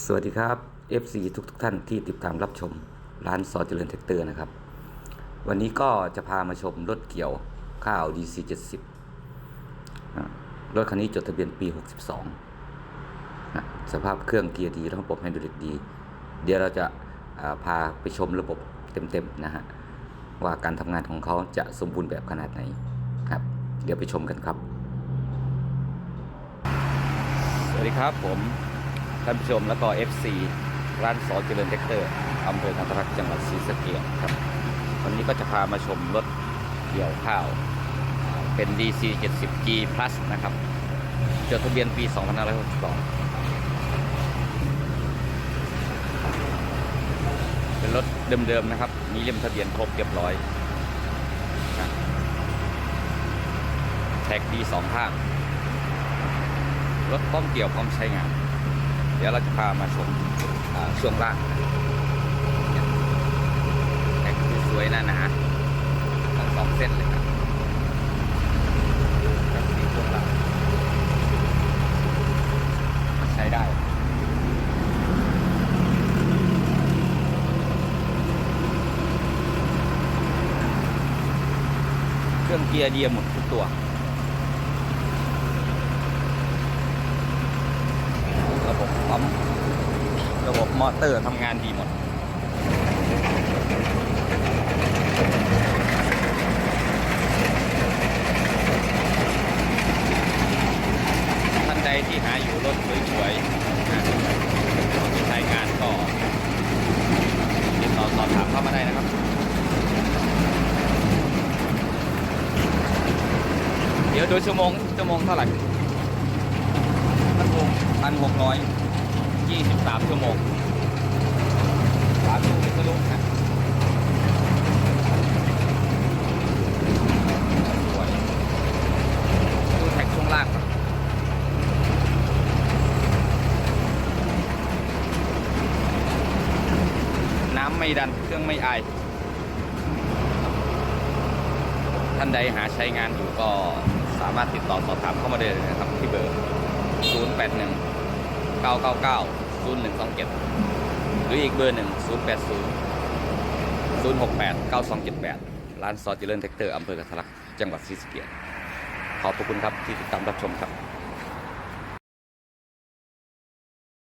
สวัสดีครับ FC ทุกทท่านที่ติดตามรับชม ร้านซอเจริญแท็กเตอร์นะครับ วันนี้ก็จะพามาชมรถเกี่ยวข้าว DC 70รถคันนี้จดทะเบียนปี 62 สภาพเครื่องเกียร์ดีระบบไฮดรอลิกดี เดี๋ยวเราจะาพาไปชมระบบเต็มๆนะฮะ ว่าการทำงานของเขาจะสมบูรณ์แบบขนาดไหนครับ เดี๋ยวไปชมกันครับ สวัสดีครับผม ท่านผู้ชมแล้วก็ FC ร้านสอเจริญแท็กเตอร์อำเภอกันทรักจังหวัดศรีสะเกษครับ วันนี้ก็จะพามาชมรถเกี่ยวข้าว เป็น DC 70G Plus นะครับจดทะเบียนปี 2562 เป็นรถเดิมๆนะครับ มีเล่มทะเบียนครบเรียบร้อยแท็กดีสองข้าง รถพร้อมเกี่ยวพร้อมใช้งาน ดี๋ยวเราจะพามาชมช่วงล่างเนี่ยแท็กคือสวยนะนะทั้งสองเส้นเลยครับกับสีช่วงล่างใช้ได้เครื่องเกียร์เดียหมดทุกตัว ระบบปั๊มระบบ มอเตอร์ทำงานดีหมด ท่านใดที่หาอยู่รถสวยๆนะใช้งานก็ติดต่อสอบถามเข้ามาได้นะครับเดี๋ยวดูชั่วโมงชั่วโมงเท่าไหร่พันหกพันหกร้อยยี่สิบสามชั่วโมง สามชั่วโมงทะลุนะสวยดูแท็กช่วงล่างน้ำไม่ดันเครื่องไม่อาย ท่านใดหาใช้งานอยู่ก็สามารถติดต่อสอบถามเข้ามาได้เลยนะครับที่เบอร์ 081 999 0127 รืออีกเบอร์หนึ่ง080 068 9278ร้านซอเจริญแท็กเตอร์อำเภอกระทลักจังหวัดศรีสะเกษขอบพระคุณครับที่ติดตามรับชมครับ